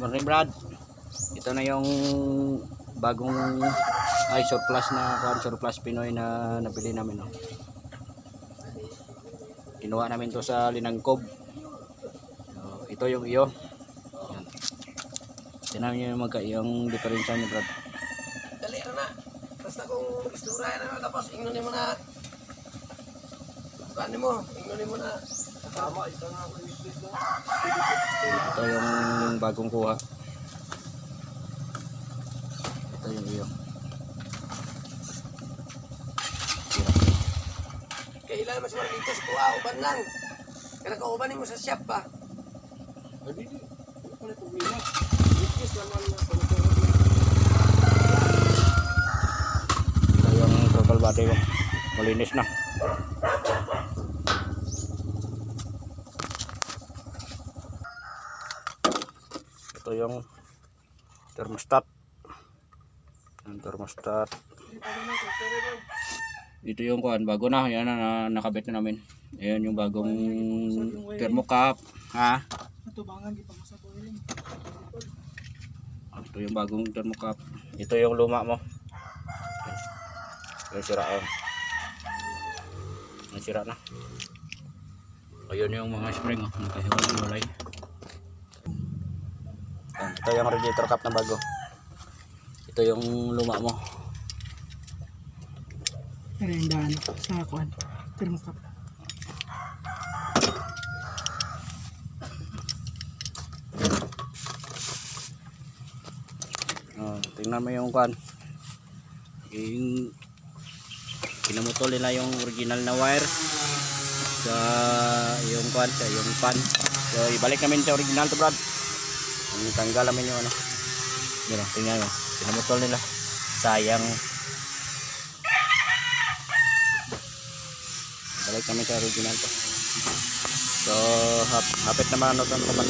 Morning Brad. Ito na yung bagong ay surplus na kuan surplus Pinoy na nabili namin no. Kinuha namin to sa Linangkob. So, ito yung iyo. Yan. Tingnan niyo yung magka yung diferensya niya Brad. Dali na na. Basta kung istura na tapos ingnonin mo na. Paano mo? Ingnonin mo na. Tama, ito na yung Ito yung bagong kuha. Ito yung iyo. Kailan mas dito sa kuha, uban lang. Kaya kaubanin mo sa shop pa. Ito yung total body ko. Malinis na. Ito yung thermostat. Yung thermostat. Ito yung kuan bago na yan na, na nakabit na namin. Ayan yung bagong thermocap, ha? Ito yung bagong thermocap. Ito yung luma mo. Yung sira. Yung sira na. Ayun yung mga spring oh. Nakahiwalay-hiwalay. Ito yung radiator cap na bago. Ito yung luma mo. Pero yung daan sa kuan. Thermocap. Oh, tingnan mo yung kwan. Yung pinamutol nila yung original na wire sa yung kwan sa yung pan. So ibalik namin sa original to Brad. Ang tanggal namin yung ano. Yun oh, tingnan mo. Pinamutol nila. Sayang. Balik namin sa original to. So hap hapit naman ano to naman.